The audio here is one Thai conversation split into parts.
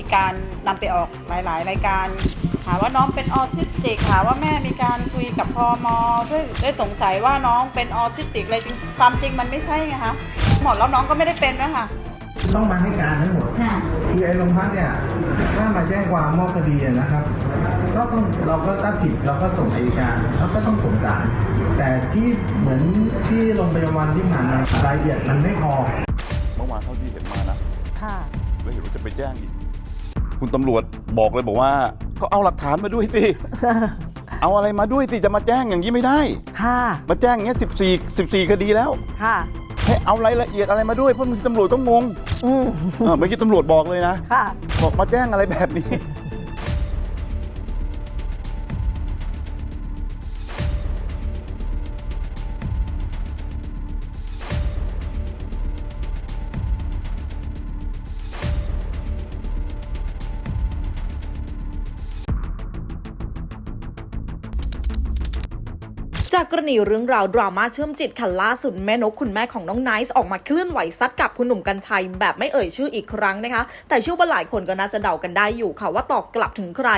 มีการนำไปออกหลาย ๆ รายการหาว่าน้องเป็นออทิสติกหาว่าแม่มีการคุยกับพอมเพื่อได้สงสัยว่าน้องเป็นออทิสติกอะไรจริงความจริงมันไม่ใช่ไงคะหมดแล้วน้องก็ไม่ได้เป็นนะคะต้องมาให้การทั้งหมดค่ะคือไอ้โรงพักเนี่ยถ้ามาแจ้งความมอบคดีอะนะครับ ก็ต้องเราก็ถ้าผิดเราก็ส่งอัยการแล้วก็ต้องส่งศาลแต่ที่เหมือนที่โรงพยาบาลที่ผ่านมารายละเอียดมันไม่พอเมื่อวานเท่าที่เห็นมานะ ค่ะ แล้วเห็นว่าจะไปแจ้งอีก คุณตำรวจบอกเลยบอกว่า ก็เอาหลักฐานมาด้วยสิ เอาอะไรมาด้วยสิจะมาแจ้งอย่างนี้ไม่ได้ ค่ะ มาแจ้งอย่างเงี้ยสิบสี่สิบสี่คดีแล้ว ค่ะ ให้เอารายละเอียดอะไรมาด้วยเพราะบางทีตำรวจก็งงอืม เออเมื่อกี้ตำรวจบอกเลยนะค่ะ บอกมาแจ้งอะไรแบบนี้ จากกรณีเรื่องราวดราม่าเชื่อมจิตค่ะล่าสุดแม่นกคุณแม่ของน้องไนซ์ออกมาเคลื่อนไหวซัดกับคุณหนุ่มกัญชัยแบบไม่เอ่ยชื่ออีกครั้งนะคะ แต่เชื่อว่าหลายคนก็น่าจะเดากันได้อยู่ค่ะว่าตอบกลับถึงใคร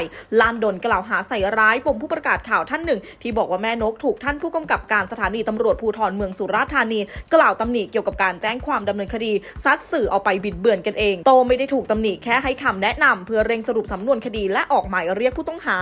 ลานดนกล่าวหาใส่ร้ายปมผู้ประกาศข่าวท่านหนึ่ง ที่บอกว่าแม่นกถูกท่านผู้กำกับการสถานีตำรวจภูธรเมืองสุราษฎร์ธานี กล่าวตำหนิเกี่ยวกับการแจ้งความดำเนินคดีซัดสื่อเอาไปบิดเบือนกันเอง โตไม่ได้ถูกตำหนิแค่ให้คำแนะนำเพื่อเร่งสรุปสำนวนคดีและออกหมายเรียกผู้ต้องหา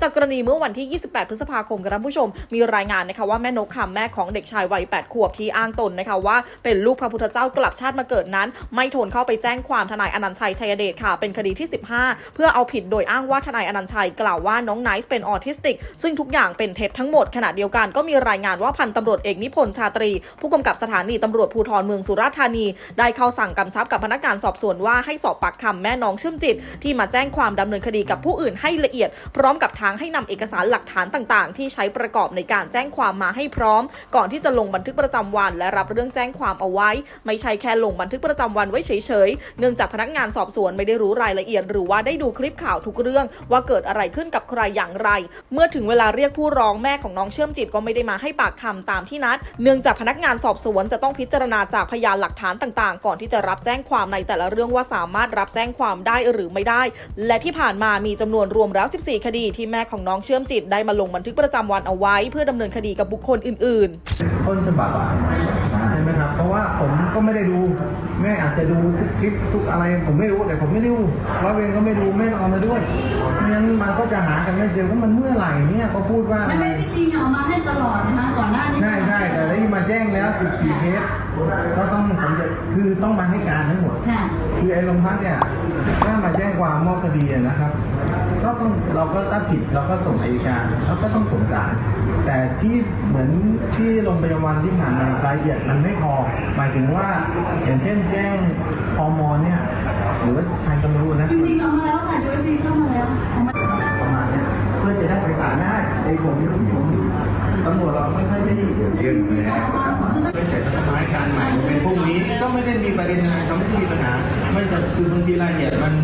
จากกรณีเมื่อวันที่ 28 พฤษภาคมครับท่านผู้ชมมีรายงานนะคะว่าแม่นกค่ะแม่ของเด็กชายวัย8ขวบที่อ้างตนนะคะว่าเป็นลูกพระพุทธเจ้ากลับชาติมาเกิดนั้น ไม่ทนเข้าไปแจ้งความทนายอนันต์ชัยชัยเดชค่ะ เป็นคดีที่ 15 เพื่อเอาผิดโดยอ้างว่าทนายอนันต์ชัยกล่าวว่าน้องไนซ์เป็นออทิสติก ซึ่งทุกอย่างเป็นเท็จทั้งหมดขณะเดียวกันก็มีรายงานว่าพันตำรวจเอกนิพนธ์ชาตรี ผู้กำกับสถานีตำรวจภูธรเมืองสุราษฎร์ธานี ได้เข้าสั่งกำชับกับพนักงานสอบสวนว่าให้สอบปากคำแม่น้องเชื่อมจิต ที่มาแจ้งความดำเนินคดีกับผู้อื่นให้ละเอียด พร้อมกับทางให้นำเอกสารหลักฐานต่าง ๆ ที่ใช้ประกอบในการแจ้งความมาให้พร้อม ก่อนที่จะลงบันทึกประจำวัน และรับเรื่องแจ้งความเอาไว้ ไม่ใช่แค่ลงบันทึกประจำวันไว้เฉยๆ เนื่องจากพนักงานสอบสวนไม่ได้รู้รายละเอียด หรือว่าได้ดูคลิปข่าวทุกเรื่อง ว่าเกิดอะไรขึ้นกับใครอย่างไร เมื่อถึงเวลาเรียกผู้ร้องแม่ของน้องเชื่อมจิตก็ไม่ได้มาให้ปากคำตามที่นัด เนื่องจากพนักงานสอบสวนจะต้องพิจารณาจากพยานหลักฐานต่างๆ ก่อนที่จะรับแจ้งความในแต่ละเรื่องว่าสามารถรับแจ้งความได้หรือไม่ได้ และที่ผ่านมามีจำนวนรวมแล้ว 14 คดีที่แม่ของน้องเชื่อมจิตได้มาลงบันทึกประจำวันเอาไว้ เพื่อดำเนินคดีกับบุคคลอื่นๆ ต้นฉบับอะใช่ไหมครับ เพราะว่าผมก็ไม่ได้ดู แม่อาจจะดูทุกคลิปทุกอะไร ผมไม่รู้แต่ผมไม่ได้ดูร้อยเวรก็ไม่ดูแม่เอามาด้วยไม่งั้นมันก็จะหากันไม่เจอว่ามันเมื่อไหร่เนี่ยเขาพูดว่ามันอะไรไม่จริงเอามาให้ตลอดนะคะก่อนหน้านี้ใช่ใช่แต่ที่มาแจ้งแล้ว 14เคสก็ต้องผมจะคือต้องมาให้การทั้งหมด ค่ะ คือไอ้โรงพักเนี่ยถ้ามาแจ้งความมอบคดีอะนะครับ ก็ต้องเราก็ถ้าผิดเราก็ส่งอัยการแล้วก็ต้องส่งศาลแต่ที่เหมือนที่โรงพยาบาลที่ผ่านมารายละเอียดมันไม่พอหมายถึงว่าอย่างเช่นแจ้งพมเนี่ย หรือว่าทางตำรวจนะ จริงๆเอามาแล้วค่ะด้วยจริงเข้ามาแล้วเอามาประมาณเนี้ยเพื่อจะได้ไปศาลได้ในผมผมตำรวจเราไม่ค่อยได้ เรื่องเลยนะไป ประเด็นอะไรก็ไม่ได้มีปัญหา ไม่แต่คือบางทีรายละเอียดมัน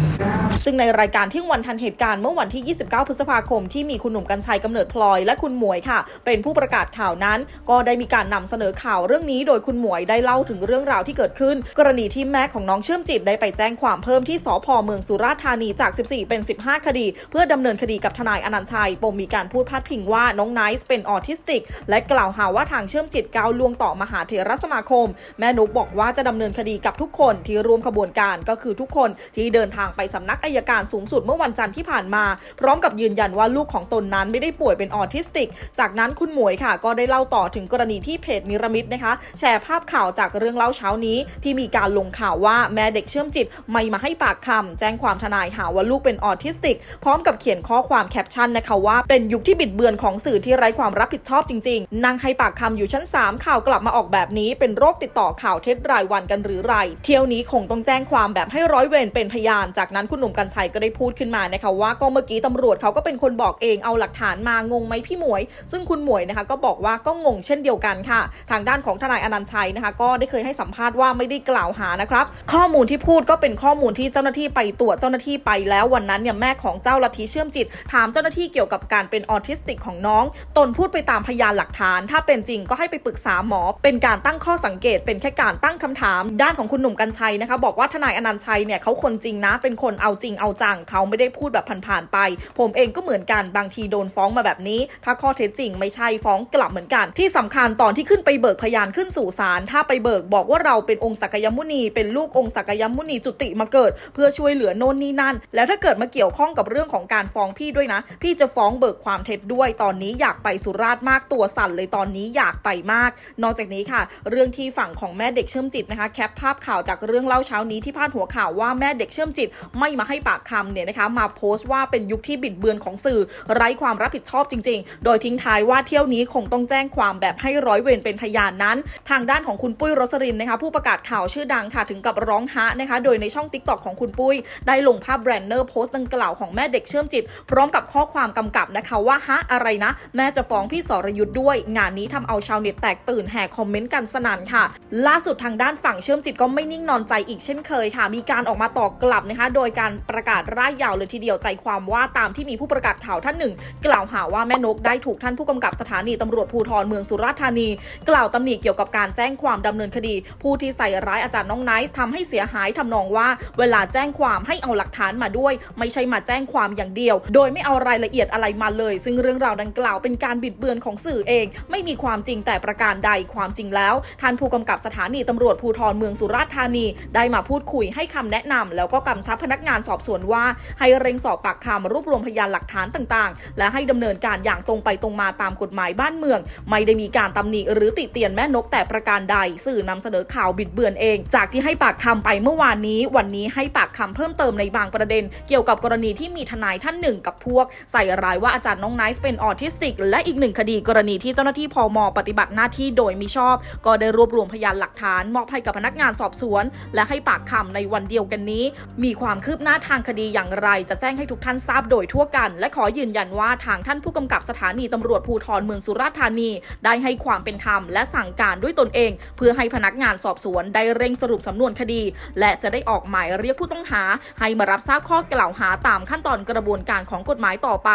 ซึ่งในรายการที่วันทันเหตุการณ์เมื่อวันที่ 29 พฤษภาคม ที่มีคุณหนุ่มกัญชัยกำเนิดพลอย และคุณหมวยค่ะ เป็นผู้ประกาศข่าวนั้น ก็ได้มีการนำเสนอข่าวเรื่องนี้ โดยคุณหมวยได้เล่าถึงเรื่องราวที่เกิดขึ้น กรณีที่แม่ของน้องเชื่อมจิตได้ไปแจ้งความเพิ่มที่สพเมืองสุราษฎร์ธานีจาก 14 เป็น 15 คดี เพื่อดำเนินคดีกับทนายอนันต์ชัยปมมีการพูดพาดพิงว่าน้องไนซ์เป็นออทิสติก และกล่าวหาว่าทางเชื่อมจิตก้าวล่วงต่อมหาเถรสมาคม แม่นุกบอกว่าจะดำเนินคดีกับทุกคนที่ร่วมขบวนการก็คือทุกคนที่เดินทางไปสำนักอายการสูงสุดเมื่อวันจันทร์ที่ผ่านมา พร้อมกับยืนยันว่าลูกของตนนั้นไม่ได้ป่วยเป็นออทิสติก จากนั้นคุณหมวยค่ะ ก็ได้เล่าต่อถึงกรณีที่เพจนิรมิตนะคะ แชร์ภาพข่าวจากเรื่องเล่าเช้านี้ ที่มีการลงข่าวว่าแม่เด็กเชื่อมจิตไม่มาให้ปากคำแจ้งความทนายหาว่าลูกเป็นออทิสติก พร้อมกับเขียนข้อความแคปชั่นนะคะว่าเป็นยุคที่บิดเบือนของสื่อที่ไร้ความรับผิดชอบจริงๆ นั่งให้ปากคำอยู่ชั้น 3 ข่าวกลับมาออกแบบนี้ เป็นโรคติดต่อข่าวเท็จรายวันกันหรือไร เที่ยวนี้คงต้องแจ้งความแบบให้ร้อยเวรเป็นพยาน จากนั้นคุณหนุ่มกัญชัยก็ได้พูดขึ้นมานะคะว่าก็เมื่อกี้ตำรวจเขาก็เป็นคนบอกเองเอาหลักฐานมางงไหมพี่หมวย ซึ่งคุณหมวยนะคะก็บอกว่าก็งงเช่นเดียวกันค่ะ ทางด้านของทนายอนันต์ชัยนะคะ ก็ได้เคยให้สัมภาษณ์ว่าไม่ได้กล่าวหานะครับ ข้อมูลที่พูดก็เป็นข้อมูลที่เจ้าหน้าที่ไปตรวจเจ้าหน้าที่ไปแล้ววันนั้นเนี่ยแม่ของเจ้าลัทธิเชื่อมจิต ถามเจ้าหน้าที่เกี่ยวกับการเป็นออทิสติกของน้อง ตนพูดไปตามพยานหลักฐาน ถ้าเป็นจริงก็ให้ไปปรึกษาหมอ เป็นการตั้งข้อสังเกต เป็นแค่การตั้งคำถาม ด้านของคุณหนุ่มกัญชัยนะคะ บอกว่าทนายออนันต์ชัยเนี่ยเขาคนจริงนะเป็นคนเอาจริงเอาจังเขาไม่ได้พูดแบบผ่านๆไป ผมเองก็เหมือนกันบางทีโดนฟ้องมาแบบนี้ ถ้าข้อเท็จจริงไม่ใช่ฟ้องกลับเหมือนกัน ที่สำคัญตอนที่ขึ้นไปเบิกพยานขึ้นสู่ศาลถ้าไปเบิกบอกว่าเราเป็นองค์สักยมุนี เป็นลูกองค์สักยมุนีจุติมาเกิด เพื่อช่วยเหลือโน่นนี่นั่น แล้วถ้าเกิดมาเกี่ยวข้องกับเรื่องของการฟ้องพี่ด้วยนะ พี่จะฟ้องเบิกความเท็จด้วยตอนนี้อยากไปสุราษฎร์มากตัวสั่นเลยตอนนี้อยากไปมาก นอกจากนี้ค่ะ เรื่องที่ฝั่งของแม่เด็กเชื่อมจิตนะคะ แคปภาพข่าวจากเรื่องเล่าเช้านี้ที่พาดหัวข่าวว่าแม่เด็กเชื่อมจิตไม่มาให้ปากคำเนี่ยนะคะมาโพสต์ว่าเป็นยุคที่บิดเบือนของสื่อไร้ความรับผิดชอบจริง ๆ โดยทิ้งท้ายว่าเที่ยวนี้คงต้องแจ้งความแบบให้ร้อยเวรเป็นพยานนั้น ทางด้านของคุณปุ้ยรสรินนะคะผู้ประกาศข่าวชื่อดังค่ะถึงกับร้องฮะนะคะโดยในช่องติ๊กต็อกของคุณปุ้ย ได้ลงภาพแบรนเนอร์โพสต์ดังกล่าวของแม่เด็กเชื่อมจิต พร้อมกับข้อความกำกับนะคะว่าฮะอะไรนะ แม่จะฟ้องพี่สรยุทธ์ด้วย งานนี้ทำเอาชาวเน็ตแตกตื่นแห่คอมเมนต์กันสนั่นค่ะ ล่าสุดทางด้านฝั่งเชื่อมจิตก็ไม่นิ่งนอนใจอีกเช่นเคยค่ะ มีการออกมาตอบกลับนะคะ โดยการประกาศร่ายยาวเลยทีเดียวใจความว่าตามที่มีผู้ประกาศข่าวท่านหนึ่ง กล่าวหาว่าแม่นกได้ถูกท่านผู้กำกับสถานีตำรวจภูธรเมืองสุราษฎร์ธานี กล่าวตำหนิเกี่ยวกับการแจ้งความดำเนินคดี ผู้ที่ใส่ร้ายอาจารย์น้องไนท์ทำให้เสียหายทำนองว่า เวลาแจ้งความให้เอาหลักฐานมาด้วย ไม่ใช่มาแจ้งความอย่างเดียว โดยไม่เอารายละเอียดอะไรมาเลย ซึ่งเรื่องราวดังกล่าวเป็นการบิดเบือนของสื่อเอง ไม่มีความจริงแต่ประการใดความจริงแล้ว ท่านผู้กำกับสถานีตำรวจภูธรเมืองสุราษฎร์ธานี ได้มาพูดคุยให้คำแนะนำแล้วก็กำชับพนักงานสอบสวนว่า ให้เร่งสอบปากคำรวบรวมพยานหลักฐานต่างๆ และให้ดำเนินการอย่างตรงไปตรงมาตามกฎหมายบ้านเมือง ไม่ได้มีการตำหนิหรือติเตียนแม่นกแต่ประการใด สื่อนำเสนอข่าวบิดเบือนเอง จากที่ให้ปากคำไปเมื่อวานนี้ วันนี้ให้ปากคำเพิ่มเติมในบางประเด็น เกี่ยวกับกรณีที่มีทนายท่านหนึ่งกับพวก ใส่ร้ายว่าอาจารย์น้องไนซ์เป็นออทิสติก และอีกหนึ่งคดีกรณีที่เจ้าหน้าที่พมปฏิบัติหน้าที่โดยมิชอบ ก็ได้รวบรวมพยานหลักฐานมอบให้กับพนักงานสอบสวน และให้ปากคำในวันเดียวกันนี้ มีความคืบหน้าทางคดีอย่างไรจะแจ้งให้ทุกท่านทราบโดยทั่วกัน และขอยืนยันว่าทางท่านผู้กำกับสถานีตำรวจภูธรเมืองสุราษฎร์ธานี ได้ให้ความเป็นธรรมและสั่งการด้วยตนเอง เพื่อให้พนักงานสอบสวนได้เร่งสรุปสำนวนคดี และจะได้ออกหมายเรียกผู้ต้องหา ให้มารับทราบข้อกล่าวหาตามขั้นตอนกระบวนการของกฎหมายต่อไป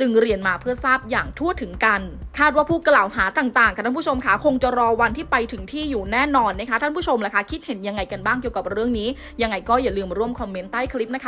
จึงเรียนมาเพื่อทราบอย่างทั่วถึงกัน คาดว่าผู้กล่าวหาต่างๆค่ะท่านผู้ชมคะคงจะรอวันที่ไปถึงที่อยู่แน่นอนนะคะท่านผู้ชมล่ะคะคิดเห็นยังไงกันบ้างเกี่ยวกับเรื่องนี้ ยังไงก็อย่าลืมร่วมคอมเมนต์ใต้คลิปนะคะ